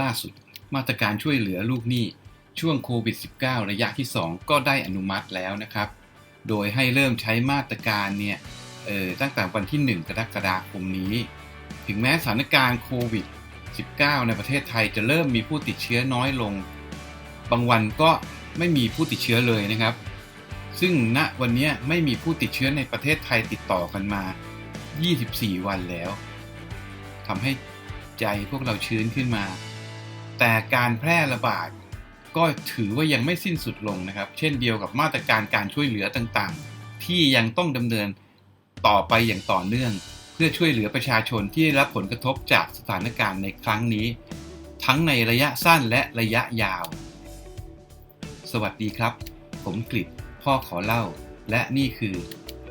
ล่าสุด มาตรการช่วยเหลือลูกหนี้ช่วงโควิด -19 ระยะที่ 2 ก็ได้อนุมัติแล้วนะครับ โดยให้เริ่มใช้มาตรการเนี่ยออตั้งแต่วันที่ 1 กรกฎาคมนี้ ถึงแม้สถานการณ์โควิด -19 ในประเทศไทยจะเริ่มมีผู้ติดเชื้อน้อยลง บางวันก็ไม่มีผู้ติดเชื้อเลยนะครับ ซึ่งณวันนี้ไม่มีผู้ติดเชื้อในประเทศไทยติดต่อกันมา 24 วันแล้วทำให้ใจพวกเราชื้นขึ้นมา แต่การแพร่ระบาดก็ถือว่ายังไม่สิ้นสุดลงนะครับ เช่นเดียวกับมาตรการการช่วยเหลือต่างๆ ที่ยังต้องดำเนินต่อไปอย่างต่อเนื่อง เพื่อช่วยเหลือประชาชนที่ได้รับผลกระทบจากสถานการณ์ในครั้งนี้ ทั้งในระยะสั้นและระยะยาว สวัสดีครับ ผมกฤษพ่อขอเล่า และนี่คือ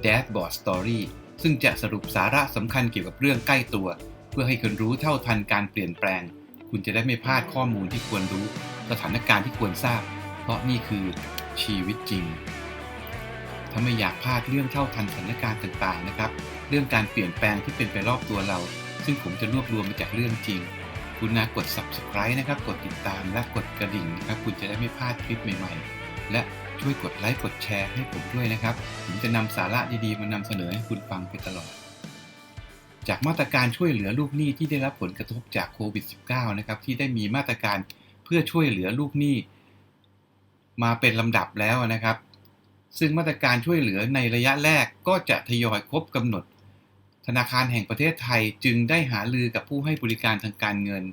Dashboard Story ซึ่งจะสรุปสาระสำคัญเกี่ยวกับเรื่องใกล้ตัว เพื่อให้คุณรู้เท่าทันการเปลี่ยนแปลง คุณจะได้ไม่พลาดข้อมูลที่ควรรู้ สถานการณ์ที่ควรทราบ เพราะนี่คือชีวิตจริง ถ้าไม่อยากพลาดเรื่องเท่าทันสถานการณ์ต่างๆนะครับ เรื่องการเปลี่ยนแปลงที่เป็นไปรอบตัวเรา ซึ่งผมจะรวบรวมมาจากเรื่องจริง คุณนากด subscribe นะครับ กดติดตามและกดกระดิ่งนะครับ คุณจะได้ไม่พลาดคลิปใหม่ๆ และช่วยกดไลค์กดแชร์ให้ผมด้วยนะครับ ผมจะนำสาระดีๆ มานำเสนอให้คุณฟังไปตลอด จากมาตรการช่วยเหลือลูกหนี้ที่ได้รับผลกระทบจากโควิด -19 นะครับที่ได้มีมาตรการเพื่อช่วยเหลือลูกหนี้ มาเป็นลำดับแล้วนะครับ ซึ่งมาตรการช่วยเหลือในระยะแรกก็จะทยอยครบกำหนด ธนาคารแห่งประเทศไทยจึงได้หาลือกับผู้ให้บริการทางการเงิน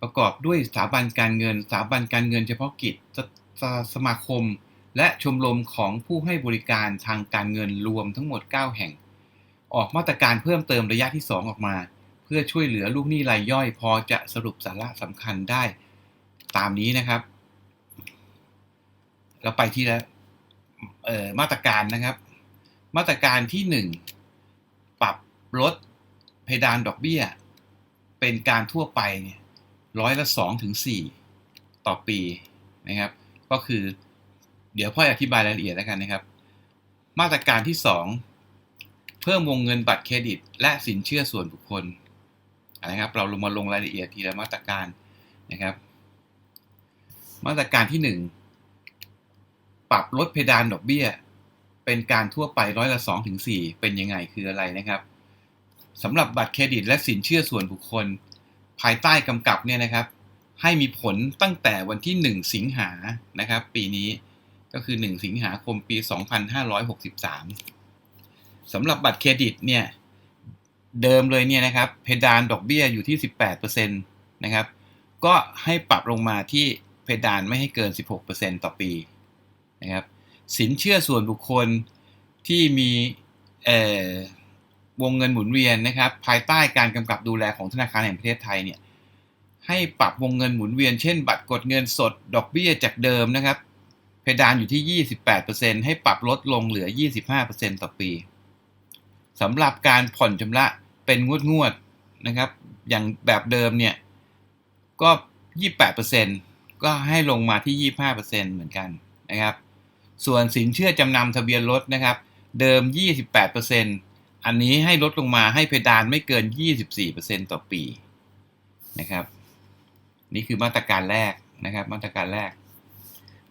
ประกอบด้วยสถาบันการเงินสถาบันการเงินเฉพาะกิจสสสมาคม และชมรมของผู้ให้บริการทางการเงินรวมทั้งหมด 9 แห่ง ออกมาตรการเพิ่มเติมระยะที่ 2 ออกมา เพื่อช่วยเหลือลูกหนี้รายย่อยพอจะสรุปสาระสำคัญได้ตามนี้นะครับ เราไปที่แล้วมาตรการนะครับ มาตรการที่ 1 ปรับลดเพดานดอกเบี้ย เป็นการทั่วไปเนี่ยร้อยละ2ถึง4ต่อปีนะครับ ก็คือเดี๋ยวพ่ออธิบายรายละเอียดแล้วกันนะครับ มาตรการที่ 2 เพิ่มวงเงินบัตรเครดิต และสินเชื่อส่วนบุคคลนะครับ เราลงมาลงรายละเอียดทีละมาตรการนะครับ มาตรการที่ 1 ปรับลดเพดานดอกเบี้ย เป็นการทั่วไปร้อยละ2ถึง4เป็นยังไงคืออะไรนะครับสำหรับบัตรเครดิต และสินเชื่อส่วนบุคคล ภายใต้กำกับเนี่ยนะครับ ให้มีผลตั้งแต่วันที่ 1 สิงหานะครับ ปีนี้ก็คือ 1 สิงหาคมปี 2563 สำหรับบัตรเครดิตเนี่ยเดิมเลยเนี่ยนะครับเพดานดอกเบี้ยอยู่ที่ 18%นะครับก็ให้ปรับลงมาที่เพดานไม่ให้เกิน 16%ต่อปีนะครับสินเชื่อส่วนบุคคลที่มีวงเงินหมุนเวียนนะครับ ภายใต้การกำกับดูแลของธนาคารแห่งประเทศไทยเนี่ยให้ปรับวงเงินหมุนเวียนเช่น บัตรกดเงินสดดอกเบี้ยจากเดิมนะครับ เพดานอยู่ที่ 28%ให้ปรับลดลงเหลือ 25%ต่อปี สำหรับการผ่อนชำระเป็นงวดงวดนะครับ อย่างแบบเดิมเนี่ยก็ 28%ก็ให้ลงมาที่ 25%เหมือนกันนะครับ ส่วนสินเชื่อจำนำทะเบียนรถนะครับ เดิม 28%อันนี้ให้ลดลงมาให้เพดานไม่เกิน 24%ต่อปีนะครับ นี่คือมาตรการแรกนะครับ มาตรการแรก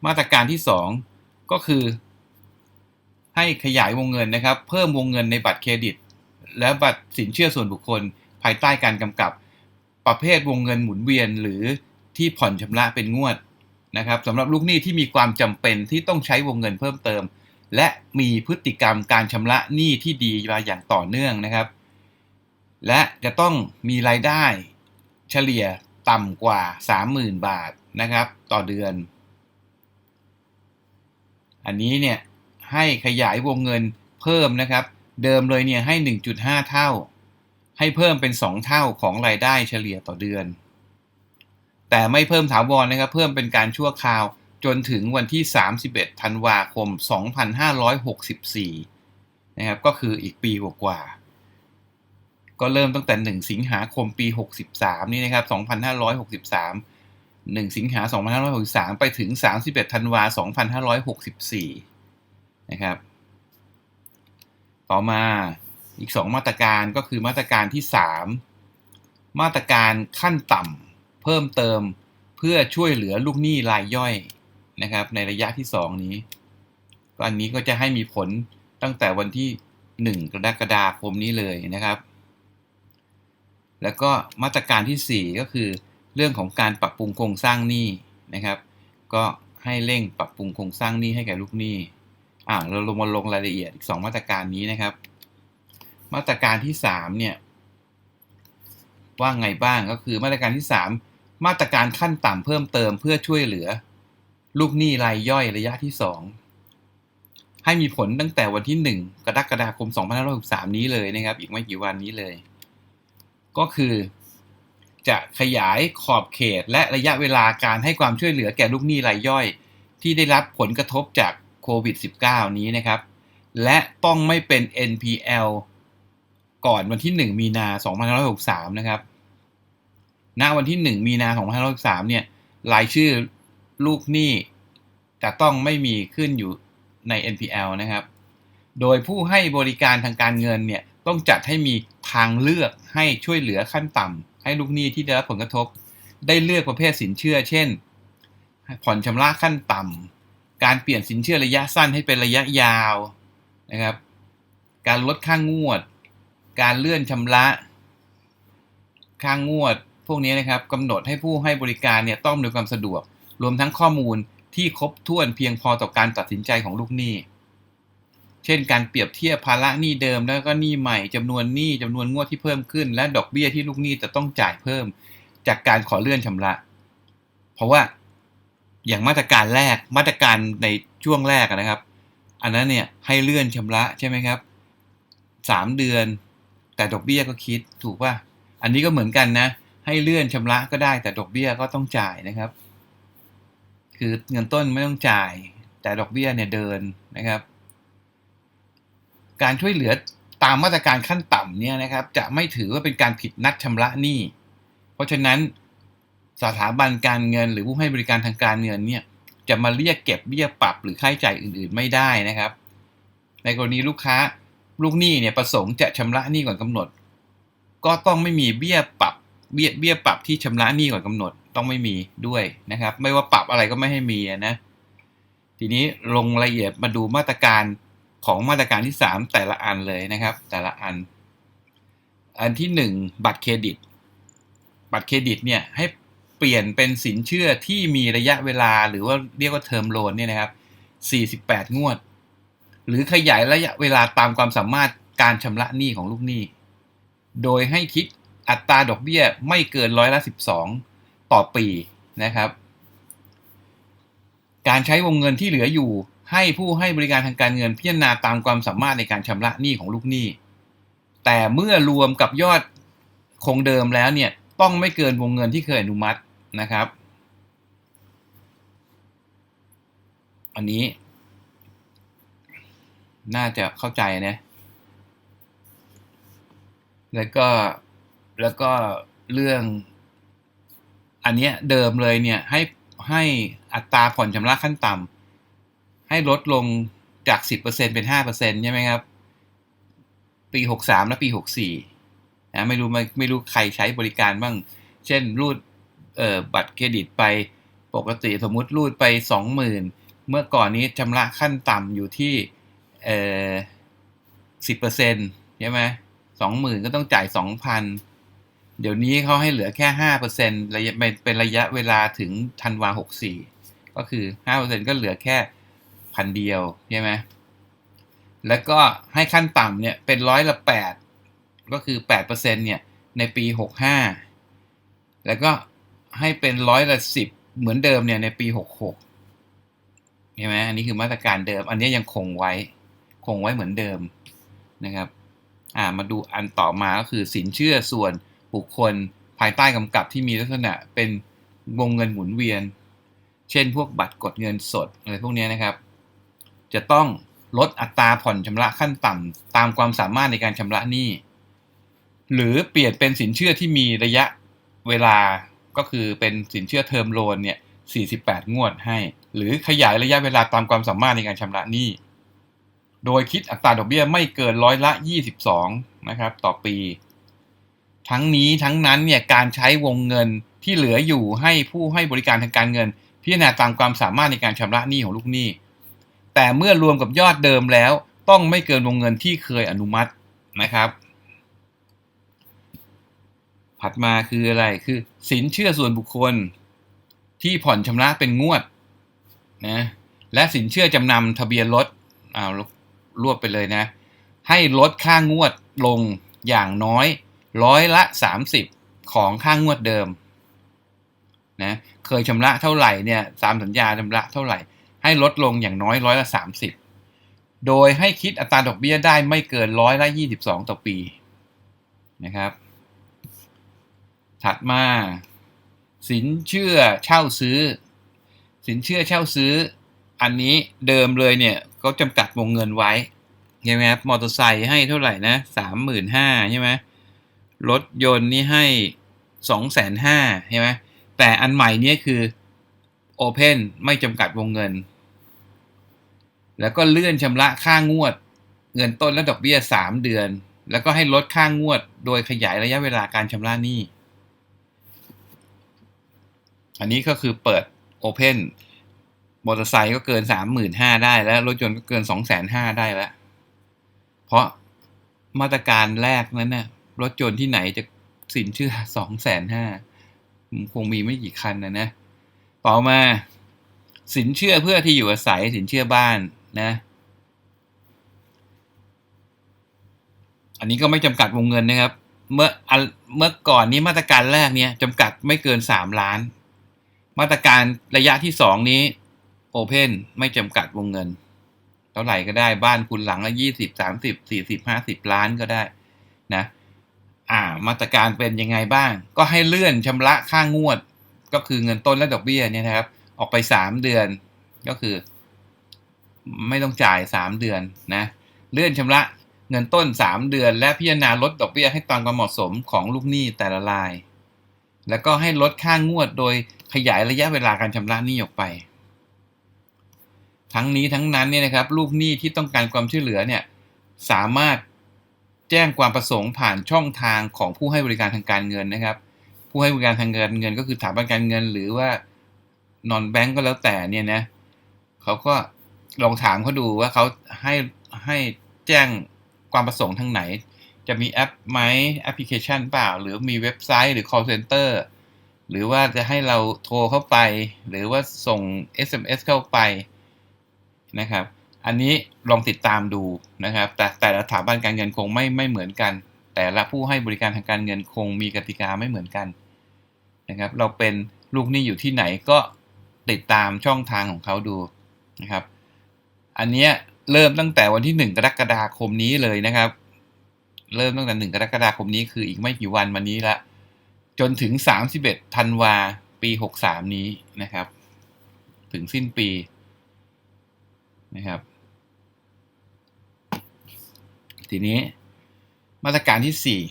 มาตรการที่ 2 ก็คือ ให้ขยายวงเงินนะครับ เพิ่มวงเงินในบัตรเครดิต และบัตรสินเชื่อส่วนบุคคล ภายใต้การกำกับ ประเภทวงเงินหมุนเวียน หรือที่ผ่อนชำระเป็นงวดนะครับสำหรับลูกหนี้ที่มีความจำเป็นที่ต้องใช้วงเงินเพิ่มเติม และมีพฤติกรรมการชำระหนี้ที่ดีมาอย่างต่อเนื่องนะครับ และจะต้องมีรายได้เฉลี่ยต่ำกว่า 30,000 บาทนะครับ ต่อเดือน อันนี้เนี่ย ให้ขยายวงเงินเพิ่มนะครับ เดิมเลยเนี่ยให้ 1.5 เท่า ให้เพิ่มเป็น 2 เท่าของรายได้เฉลี่ยต่อเดือน แต่ไม่เพิ่มถาวรนะครับ เพิ่มเป็นการชั่วคราวจนถึงวันที่ 31 ธันวาคม 2564 นะครับ ก็คืออีกปีกว่าก็เริ่มตั้งแต่ 1 สิงหาคมปี 63 นี่นะครับ 2563 1 สิงหา 2563 ไปถึง 31 ธันวา 2564 นะครับ ต่อมาอีก 2 มาตรการก็คือมาตรการที่ 3 มาตรการขั้นต่เพิ่มเติมเพื่อช่วยเหลือลูกหนี้รายย่อยนะครับ ในระยะที่ 2 นี้ก็อันนี้ก็จะให้มีผลตั้งแต่วันที่ 1 กรกฎาคมนี้เลยนะครับ แล้วก็มาตรการที่ 4 ก็คือเรื่องของการปรับปรุงโครงสร้างหนี้นะครับ ก็ให้เร่งปรับปรุงโครงสร้างหนี้ให้แก่ลูกหนี้ อ่าเราลงมาลงรายละเอียดอีก2มาตรการนี้นะครับ มาตรการที่3เนี่ยว่าไงบ้างก็คือมาตรการที่3มมาตรการขั้นต่ำเพิ่มเติมเพื่อช่วยเหลือ ลูกหนี้รายย่อยระยะที่2ให้มีผลตั้งแต่วันที่ 1 กรกฎาคม 2563 นี้เลยนะครับ อีกไม่กี่วันนี้เลย ก็คือ จะขยายขอบเขตและระยะเวลาการให้ความช่วยเหลือแก่ลูกหนี้รายย่อย ที่ได้รับผลกระทบจาก โควิด -19 นี้นะครับ และต้องไม่เป็น NPL ก่อนวันที่ 1 มีนา2563 นะครับ ณ วันที่ 1 มีนา2563 เนี่ย รายชื่อลูกหนี้จะต้องไม่มีขึ้นอยู่ใน NPL นะครับ โดยผู้ให้บริการทางการเงินเนี่ย ต้องจัดให้มีทางเลือกให้ช่วยเหลือขั้นต่ำให้ลูกหนี้ที่ได้รับผลกระทบ ได้เลือกประเภทสินเชื่อ เช่น ผ่อนชำระขั้นต่ำ การเปลี่ยนสินเชื่อระยะสั้นให้เป็นระยะยาวนะครับ การลดค่างงวด การเลื่อนชำระค่างวด พวกนี้นะครับกำหนดให้ผู้ให้บริการเนี่ยต้องมีความสะดวก รวมทั้งข้อมูลที่ครบถ้วนเพียงพอต่อการตัดสินใจของลูกหนี้ เช่น การเปรียบเทียบภาระหนี้เดิมแล้วก็หนี้ใหม่จำนวนหนี้จำนวนงวดที่เพิ่มขึ้น และดอกเบี้ยที่ลูกหนี้จะต้องจ่ายเพิ่ม จากการขอเลื่อนชำระ เพราะว่า อย่างมาตรการแรกมาตรการในช่วงแรกนะครับ อันนั้นเนี่ยให้เลื่อนชำระใช่ไหมครับสามเดือน แต่ดอกเบี้ยก็คิดถูกป่ะอันนี้ก็เหมือนกันนะ ให้เลื่อนชำระก็ได้ แต่ดอกเบี้ยก็ต้องจ่ายนะครับ คือเงินต้นไม่ต้องจ่าย แต่ดอกเบี้ยเนี่ยเดินนะครับ การช่วยเหลือตามมาตรการขั้นต่ำเนี่ยนะครับ จะไม่ถือว่าเป็นการผิดนัดชำระหนี้ เพราะฉะนั้น สถาบันการเงิน หรือผู้ให้บริการทางการเงินเนี่ยจะมาเรียกเก็บเบี้ยปรับหรือค่าใช้จ่ายอื่นๆไม่ได้นะครับ ในกรณีลูกค้าลูกหนี้เนี่ยประสงค์จะชำระหนี้ก่อนกำหนด ก็ต้องไม่มีเบี้ยปรับเบี้ยเบี้ยปรับที่ชำระหนี้ก่อนกำหนดต้องไม่มีด้วยนะครับ ไม่ว่าปรับอะไรก็ไม่ให้มีนะ ทีนี้ลงรายละเอียดมาดูมาตรการของมาตรการที่ 3 แต่ละอันเลยนะครับ แต่ละอัน อันที่ 1 บัตรเครดิต บัตรเครดิตเนี่ยให้ เปลี่ยนเป็นสินเชื่อที่มีระยะเวลาหรือว่าเรียกว่าเทอมโลนเนี่ยนะครับ 48 งวด หรือขยายระยะเวลาตามความสามารถการชำระหนี้ของลูกหนี้ โดยให้คิดอัตราดอกเบี้ยไม่เกินร้อยละ 12 ต่อปีนะครับ การใช้วงเงินที่เหลืออยู่ให้ผู้ให้บริการทางการเงินพิจารณาตามความสามารถในการชำระหนี้ของลูกหนี้ แต่เมื่อรวมกับยอดคงเดิมแล้วเนี่ย ต้องไม่เกินวงเงินที่เคยอนุมัติ นะครับ อันนี้ น่าจะเข้าใจนะแล้วก็แล้วก็เรื่อง อันเนี้ยเดิมเลยเนี่ยให้ให้อัตราผ่อนชำระขั้นต่ำให้ลดลงจาก 10%เป็น 5%ใช่ไหมครับ ปี 63 และปี 64นะไม่รู้ไม่ไม่รู้ใครใช้บริการบ้าง เช่นรูด เออบัตรเครดิตไปปกติสมมุติรูดไป 20,000 เมื่อก่อนนี้ชำระขั้นต่ำอยู่ที่เอ่อ10%ใช่ไหมสองหมื่นก็ต้องจ่ายสองพันเดี๋ยวนี้เขาให้เหลือแค่ห้าเปอร์เซ็นต์ระยะเป็นระยะเวลาถึงธันวาหกสี่ก็คือห้าเปอร์เซ็นก็เหลือแค่พันเดียวใช่ไหมแล้วก็ให้ขั้นต่ำเนี่ยเป็นร้อยละแปดก็คือแปดเปอร์เซ็นเนี่ยในปีหกห้าแล้วก็ ให้เป็นร้อยละสิบเหมือนเดิมเนี่ยในปีหกหกใช่ไหมอันนี้คือมาตรการเดิม อันนี้ยังคงไว้ คงไว้เหมือนเดิมนะครับ อ่ามาดูอันต่อมาก็คือสินเชื่อส่วนบุคคลภายใต้กำกับที่มีลักษณะเป็นวงเงินหมุนเวียน เช่นพวกบัตรกดเงินสดอะไรพวกนี้นะครับ จะต้องลดอัตราผ่อนชำระขั้นต่ำตามความสามารถในการชำระหนี้ หรือเปลี่ยนเป็นสินเชื่อที่มีระยะเวลา ก็คือเป็นสินเชื่อเทอมโลนเนี่ย 48 งวดให้ หรือขยายระยะเวลาตามความสามารถในการชำระหนี้ โดยคิดอัตราดอกเบี้ยไม่เกินร้อยละ 22 นะครับ ต่อปี ทั้งนี้ทั้งนั้นเนี่ยการใช้วงเงินที่เหลืออยู่ให้ผู้ให้บริการทางการเงิน พิจารณาตามความสามารถในการชำระหนี้ของลูกหนี้ แต่เมื่อรวมกับยอดเดิมแล้ว ต้องไม่เกินวงเงินที่เคยอนุมัตินะครับ ถัดมาคืออะไรคือสินเชื่อส่วนบุคคล ที่ผ่อนชำระเป็นงวดนะและสินเชื่อจำนำทะเบียนรถอ้าวรวบไปเลยนะ ให้ลดค่างวดลงอย่างน้อยร้อยละ 30 ของค่างวดเดิมนะเคยชำระเท่าไหร่เนี่ยตามสัญญาชำระเท่าไหร่ ให้ลดลงอย่างน้อยร้อยละ 30 โดยให้คิดอัตราดอกเบี้ยได้ไม่เกินร้อยละ 22 ต่อปีนะครับ ถัดมา สินเชื่อเช่าซื้อ สินเชื่อเช่าซื้อ อันนี้เดิมเลยเนี่ยก็จำกัดวงเงินไว้ใช่ไหมครับมอเตอร์ไซค์ให้เท่าไหร่นะสามหมื่นห้าใช่ไหมรถยนต์นี่ให้สองแสนห้าใช่ไหมแต่อันใหม่เนี่ยคือโอเพนไม่จำกัดวงเงิน แล้วก็เลื่อนชำระค่างวด เงินต้นและดอกเบี้ยสามเดือน แล้วก็ให้ลดค่างวด โดยขยายระยะเวลาการชำระหนี้ อันนี้ก็คือเปิดโอเพนมอเตอร์ไซค์ก็เกินสามหมื่นห้าได้แล้ว รถยนต์ก็เกินสองแสนห้าได้แล้ว เพราะมาตรการแรกนั้นนะ่ะรถยนต์ที่ไหนจะสินเชื่อสองแสนห้าคงมีไม่กี่คันนะนะ ต่อมา สินเชื่อเพื่อที่อยู่อาศัยสินเชื่อบ้านนะ อันนี้ก็ไม่จำกัดวงเงินนะครับ เมื่อเมื่อก่อนนี้มาตรการแรกเนี่ยจำกัดไม่เกินสามล้าน มาตรการระยะที่สองนี้โอเพนไม่จำกัดวงเงิน เท่าไหร่ก็ได้บ้านคุณหลังละยี่สิบสามสิบสี่สิบห้าสิบล้านก็ได้นะ อ่า มาตรการเป็นยังไงบ้าง ก็ให้เลื่อนชำระค่างวด ก็คือเงินต้นและดอกเบี้ยเนี่ยนะครับ ออกไปสามเดือนก็คือ ไม่ต้องจ่ายสามเดือนนะ เลื่อนชำระเงินต้นสามเดือน และพิจารณาลดดอกเบี้ยให้ตามความเหมาะสมของลูกหนี้แต่ละราย แล้วก็ให้ลดค่างวดโดยขยายระยะเวลาการชำระหนี้ออกไป ทั้งนี้ทั้งนั้นเนี่ยนะครับลูกหนี้ที่ต้องการความช่วยเหลือเนี่ยสามารถแจ้งความประสงค์ผ่านช่องทางของผู้ให้บริการทางการเงินนะครับ ผู้ให้บริการทางการเงิน ก็คือสถาบันการเงิน หรือว่านอนแบงก์ก็แล้วแต่เนี่ยนะเขาก็ลองถามเขาดูว่าเขาให้ให้แจ้งความประสงค์ทางไหน จะมีแอปไหมแอปพลิเคชันเปล่า หรือมีเว็บไซต์หรือ call center หรือว่าจะให้เราโทรเข้าไป หรือว่าส่ง SMS เข้าไปนะครับ อันนี้ลองติดตามดูนะครับ แต่แต่ละสถาบันการเงินคงไม่ไม่เหมือนกัน แต่ละผู้ให้บริการทางการเงินคงมีกติกาไม่เหมือนกันนะครับ เราเป็นลูกหนี้อยู่ที่ไหนก็ติดตามช่องทางของเขาดูนะครับ อันนี้เริ่มตั้งแต่วันที่หนึ่งกรกฎาคมนี้เลยนะครับ เริ่มตั้งแต่หนึ่งกรกฎาคมนี้คืออีกไม่กี่วันมานี้ละ จนถึงสามสิบเอ็ดธันวาปีหกสามนี้นะครับ ถึงสิ้นปีนะครับ ทีนี้มาตรการที่สี่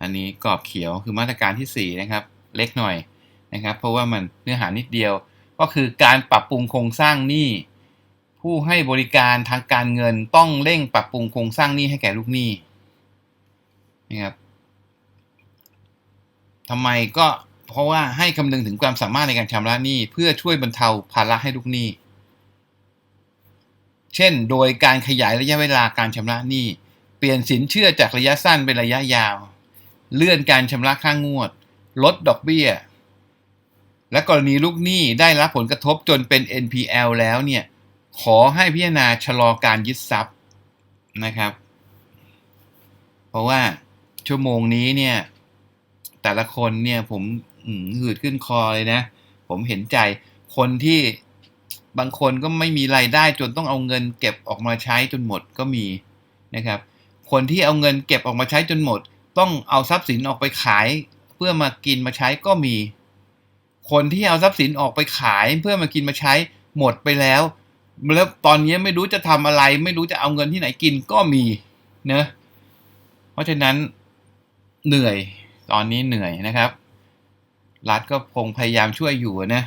อันนี้กรอบเขียวคือมาตรการที่สี่นะครับ เล็กหน่อยนะครับ เพราะว่ามันเนื้อหานิดเดียวก็คือการปรับปรุงโครงสร้างหนี้ ผู้ให้บริการทางการเงินต้องเร่งปรับปรุงโครงสร้างหนี้ให้แก่ลูกหนี้นะครับทำไมก็เพราะว่าให้คำนึงถึงความสามารถในการชำระหนี้เพื่อช่วยบรรเทาภาระให้ลูกหนี้ เช่น โดยการขยายระยะเวลาการชำระหนี้ เปลี่ยนสินเชื่อจากระยะสั้นเป็นระยะยาว เลื่อนการชำระค่างวด ลดดอกเบี้ย และกรณีลูกหนี้ได้รับผลกระทบจนเป็น NPL แล้วเนี่ย ขอให้พิจารณาชะลอการยึดทรัพย์นะครับ เพราะว่าชั่วโมงนี้เนี่ย แต่ละคนเนี่ยผมหืดขึ้นคอเลยนะ ผมเห็นใจคนที่บางคนก็ไม่มีไรายได้จนต้องเอาเงินเก็บออกมาใช้จนหมดก็มีนะครับ คนที่เอาเงินเก็บออกมาใช้จนหมด ต้องเอาทรัพย์สินออกไปขาย เพื่อมากินมาใช้ก็มี คนที่เอาทรัพย์สินออกไปขายเพื่อมากินมาใช้หมดไปแล้ว แล้วตอนนี้ไม่รู้จะทำอะไร ไม่รู้จะเอาเงินที่ไหนกินก็มีเนะเพราะฉะนั้นเหนื่อยตอนนี้เหนื่อยนะครับ รัฐก็คงพยายามช่วยอยู่นะ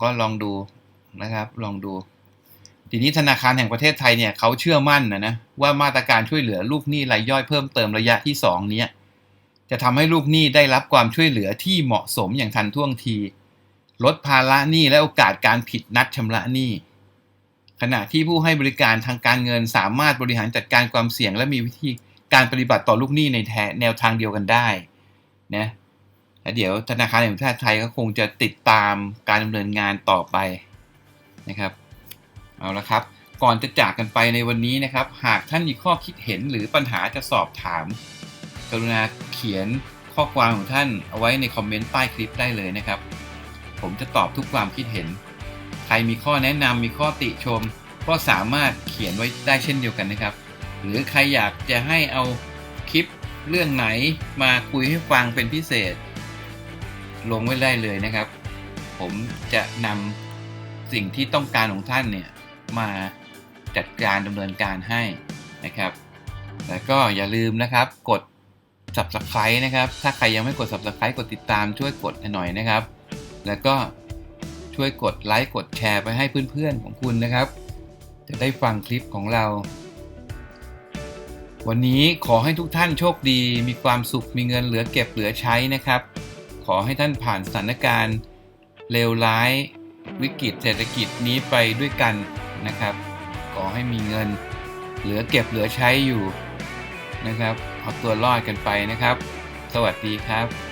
ก็ลองดูนะครับ ลองดูทีนี้ธนาคารแห่งประเทศไทยเนี่ยเขาเชื่อมั่นนะนะว่ามาตรการช่วยเหลือลูกหนี้รายย่อยเพิ่มเติมระยะที่สองนี้จะทำให้ลูกหนี้ได้รับความช่วยเหลือที่เหมาะสมอย่างทันท่วงที ลดภาระหนี้และโอกาสการผิดนัดชำระหนี้ ขณะที่ผู้ให้บริการทางการเงินสามารถบริหารจัดการความเสี่ยง และมีวิธีการปฏิบัติต่อลูกหนี้ในแทแนวทางเดียวกันได้นะและเดี๋ยวธนาคารแห่งประเทศไทยก็คงจะติดตามการดำเนินงานต่อไปนะครับเอาละครับ ก่อนจะจากกันไปในวันนี้นะครับ หากท่านมีข้อคิดเห็นหรือปัญหาจะสอบถาม กรุณาเขียนข้อความของท่านเอาไว้ในคอมเมนต์ใต้คลิปได้เลยนะครับ ผมจะตอบทุกความคิดเห็น ใครมีข้อแนะนำมีข้อติชม ก็สามารถเขียนไว้ได้เช่นเดียวกันนะครับ หรือใครอยากจะให้เอาคลิปเรื่องไหนมาคุยให้ฟังเป็นพิเศษ ลงไว้ได้เลยนะครับ ผมจะนำสิ่งที่ต้องการของท่านเนี่ยมาจัดการดำเนินการให้นะครับ แล้วก็อย่าลืมนะครับกด subscribe นะครับ ถ้าใครยังไม่กด subscribe กดติดตามช่วยกดให้หน่อยนะครับ แล้วก็ช่วยกดไลค์กดแชร์ไปให้เพื่อนๆของคุณนะครับ จะได้ฟังคลิปของเรา วันนี้ขอให้ทุกท่านโชคดี มีความสุขมีเงินเหลือเก็บเหลือใช้นะครับ ขอให้ท่านผ่านสถานการณ์เลวร้ายวิกฤตเศรษฐกิจนี้ไปด้วยกันนะครับ ขอให้มีเงินเหลือเก็บเหลือใช้อยู่นะครับ เอาตัวรอดกันไปนะครับ สวัสดีครับ